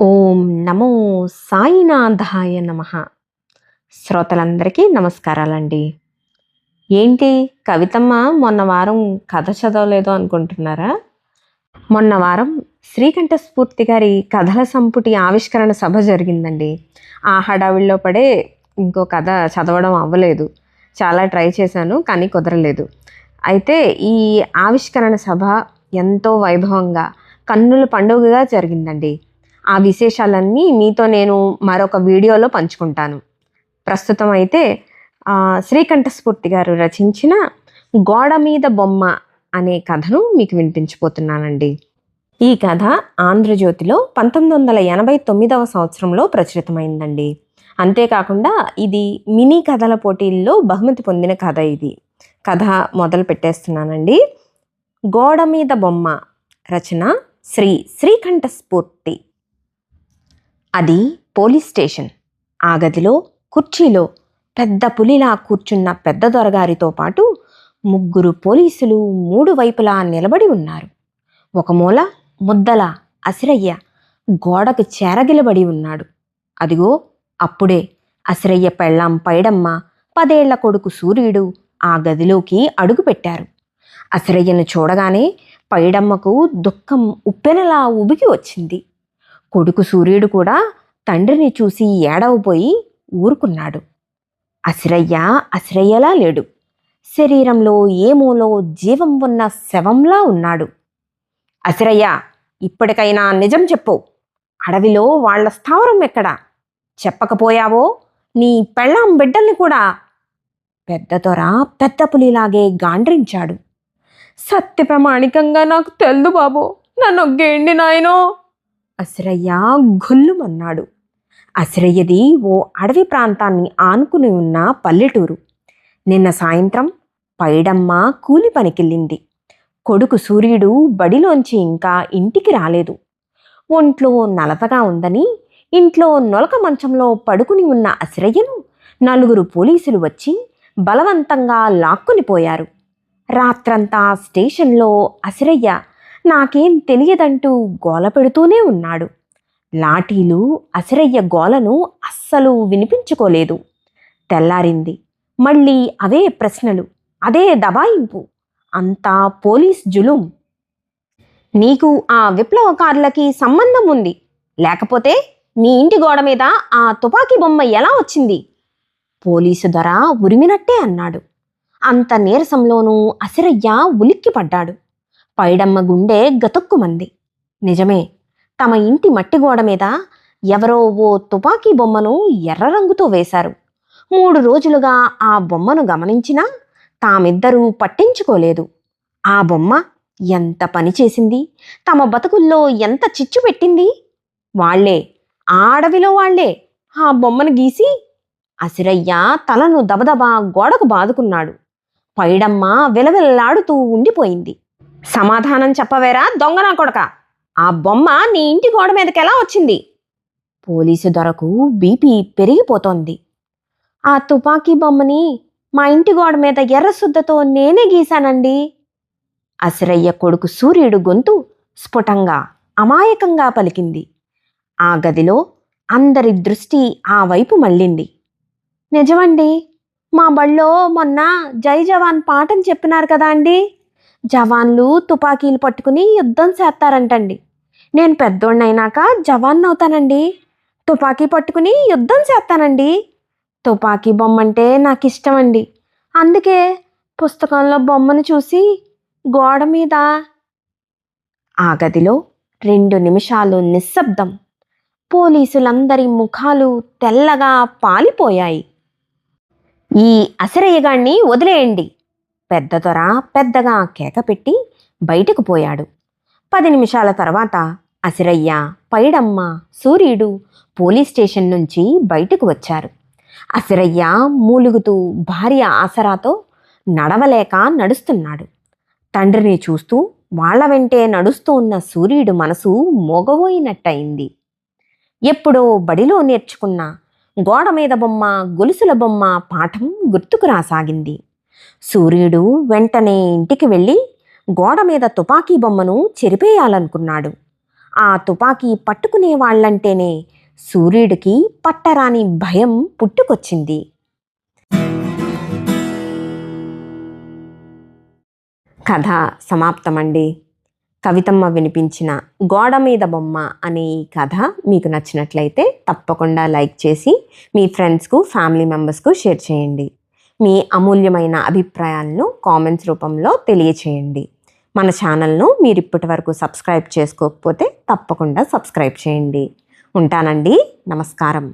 ఓం నమో సాయినాథాయ నమ. శ్రోతలందరికీ నమస్కారాలండి. ఏంటి కవితమ్మ మొన్న వారం కథ చదవలేదు అనుకుంటున్నారా? మొన్న వారం శ్రీకంఠ స్ఫూర్తి గారి కథల సంపుటి ఆవిష్కరణ సభ జరిగిందండి. ఆ హడావిడిలో పడే ఇంకో కథ చదవడం అవ్వలేదు. చాలా ట్రై చేశాను కానీ కుదరలేదు. అయితే ఈ ఆవిష్కరణ సభ ఎంతో వైభవంగా కన్నుల పండుగగా జరిగిందండి. ఆ విశేషాలన్నీ మీతో నేను మరొక వీడియోలో పంచుకుంటాను. ప్రస్తుతం అయితే శ్రీకంఠస్ఫూర్తి గారు రచించిన గోడ మీద బొమ్మ అనే కథను మీకు వినిపించబోతున్నానండి ఈ కథ ఆంధ్రజ్యోతిలో పంతొమ్మిది వందల ఎనభై తొమ్మిదవ సంవత్సరంలో ప్రచురితమైందండి. అంతేకాకుండా ఇది మినీ కథల పోటీల్లో బహుమతి పొందిన కథ ఇది. కథ మొదలు పెట్టేస్తున్నానండి. గోడ మీద బొమ్మ రచన శ్రీ శ్రీకంఠ స్ఫూర్తి. అది పోలీస్ స్టేషన్. ఆ గదిలో కుర్చీలో పెద్ద పులిలా కూర్చున్న పెద్ద దొరగారితో పాటు ముగ్గురు పోలీసులు మూడు వైపులా నిలబడి ఉన్నారు. ఒక మూల ముద్దల అసిరయ్య గోడకు చేరగిలబడి ఉన్నాడు. అదిగో అప్పుడే అసిరయ్య పెళ్ళాం పైడమ్మ పదేళ్ళ కొడుకు సూర్యుడు ఆ గదిలోకి అడుగుపెట్టారు అసిరయ్యను చూడగానే పైడమ్మకు దుఃఖం ఉప్పెనలా ఉబికి వచ్చింది. కొడుకు సూర్యుడు కూడా తండ్రిని చూసి ఏడవపోయి ఊరుకున్నాడు. అసిరయ్య అసిరయ్యలా లేడు. శరీరంలో ఏమోలో జీవం ఉన్న శవంలా ఉన్నాడు. అసిరయ్య ఇప్పటికైనా నిజం చెప్పు. అడవిలో వాళ్ళ స్థావరం ఎక్కడా? చెప్పకపోయావో? నీ పెళ్ళాం బిడ్డల్ని కూడా? పెద్ద దొర పెద్ద పులిలాగే గాండ్రించాడు. సత్య ప్రమాణికంగా నాకు తెల్దు బాబు. నన్ను ఒగ్గేయండి నాయనో! అశ్రయ్య గొల్లుమన్నాడు. అశ్రయ్యది ఓ అడవి ప్రాంతాన్ని ఆనుకుని ఉన్న పల్లెటూరు. నిన్న సాయంత్రం పైడమ్మ కూలి పనికెళ్ళింది. కొడుకు సూర్యుడు బడిలోంచి ఇంకా ఇంటికి రాలేదు. ఒంట్లో నలతగా ఉందని ఇంట్లో నొలక మంచంలో పడుకుని ఉన్న అశ్రయ్యను నలుగురు పోలీసులు వచ్చి బలవంతంగా లాక్కునిపోయారు రాత్రంతా స్టేషన్లో అశ్రయ్య నాకేం తెలియదంటూ గోల పెడుతూనే ఉన్నాడు. లాఠీలు అసిరయ్య గోలను అస్సలు వినిపించుకోలేదు. తెల్లారింది. మళ్ళీ అవే ప్రశ్నలు. అదే దబాయింపు. అంతా పోలీస్ జులుం. నీకు ఆ విప్లవకారులకి సంబంధం ఉంది. లేకపోతే నీ ఇంటి గోడ మీద ఆ తుపాకీ బొమ్మ ఎలా వచ్చింది? పోలీసు ధర ఉరిమినట్టే అన్నాడు. అంత నీరసంలోనూ అసిరయ్య ఉలిక్కిపడ్డాడు. పైడమ్మ గుండె గతుక్కుమంది. నిజమే తమ ఇంటి మట్టి గోడ మీద ఎవరో ఓ తుపాకీ బొమ్మను ఎర్ర రంగుతో వేశారు. మూడు రోజులుగా ఆ బొమ్మను గమనించినా తామిద్దరూ పట్టించుకోలేదు. ఆ బొమ్మ ఎంత పని చేసింది? తమ బతుకుల్లో ఎంత చిచ్చు పెట్టింది? వాళ్ళే ఆ అడవిలో వాళ్ళే ఆ బొమ్మను గీసి అసిరయ్య తలను దబదబా గోడకు బాదుకున్నాడు. పైడమ్మ విలవిల్లాడుతూ ఉండిపోయింది. సమాధానం చెప్పవేరా దొంగనా కొడక. ఆ బొమ్మ నీ ఇంటి గోడ మీదకి ఎలా వచ్చింది? పోలీసు దొరకు బీపీ పెరిగిపోతోంది. ఆ తుపాకీ బొమ్మని మా ఇంటి గోడ మీద ఎర్ర శుద్ధతో నేనే గీశానండి. అసిరయ్య కొడుకు సూర్యుడు గొంతు స్ఫుటంగా అమాయకంగా పలికింది. ఆ గదిలో అందరి దృష్టి ఆ వైపు మళ్ళింది. నిజమండి మా బళ్ళో మొన్న జై జవాన్ పాఠం చెప్పినారు కదా అండి? జవాన్లు తుపాకీలు పట్టుకుని యుద్ధం చేస్తారంటండి. నేను పెద్దోడినైనాక జవాన్ అవుతానండి తుపాకీ పట్టుకుని యుద్ధం చేస్తానండి. తుపాకీ బొమ్మ అంటే నాకు ఇష్టం అండి అందుకే పుస్తకంలో బొమ్మను చూసి గోడ మీద ఆ గదిలో రెండు నిమిషాలు నిశ్శబ్దం. పోలీసులందరి ముఖాలు తెల్లగా పాలిపోయాయి. ఈ అసిరయ్యగాణ్ణి వదిలేయండి. పెద్ద దొర పెద్దగా కేక పెట్టి బయటకు పోయాడు. పది నిమిషాల తర్వాత అసిరయ్య పైడమ్మ సూర్యుడు పోలీస్ స్టేషన్ నుంచి బయటకు వచ్చారు. అసిరయ్య మూలుగుతూ భార్య ఆసరాతో నడవలేక నడుస్తున్నాడు. తండ్రిని చూస్తూ వాళ్ళ వెంటే నడుస్తూ ఉన్న సూర్యుడు మనసు మోగబోయినట్టయింది. ఎప్పుడో బడిలో నేర్చుకున్న గోడ మీద బొమ్మ గొలుసుల బొమ్మ పాఠం గుర్తుకు రాసాగింది. సూర్యుడు వెంటనే ఇంటికి వెళ్ళి గోడ మీద తుపాకీ బొమ్మను చెరిపేయాలనుకున్నాడు. ఆ తుపాకీ పట్టుకునే వాళ్ళంటేనే సూర్యుడికి పట్టరాని భయం పుట్టుకొచ్చింది. కథ సమాప్తమండి. కవితమ్మ వినిపించిన గోడ మీద బొమ్మ అనే ఈ కథ మీకు నచ్చినట్లయితే తప్పకుండా లైక్ చేసి మీ ఫ్రెండ్స్కు ఫ్యామిలీ మెంబర్స్కు షేర్ చేయండి. మీ అమూల్యమైన అభిప్రాయాలను కామెంట్స్ రూపంలో తెలియచేయండి. మన ఛానల్ను మీరు ఇప్పటి వరకు సబ్స్క్రైబ్ చేసుకోకపోతే తప్పకుండా సబ్స్క్రైబ్ చేయండి. ఉంటానండి. నమస్కారం.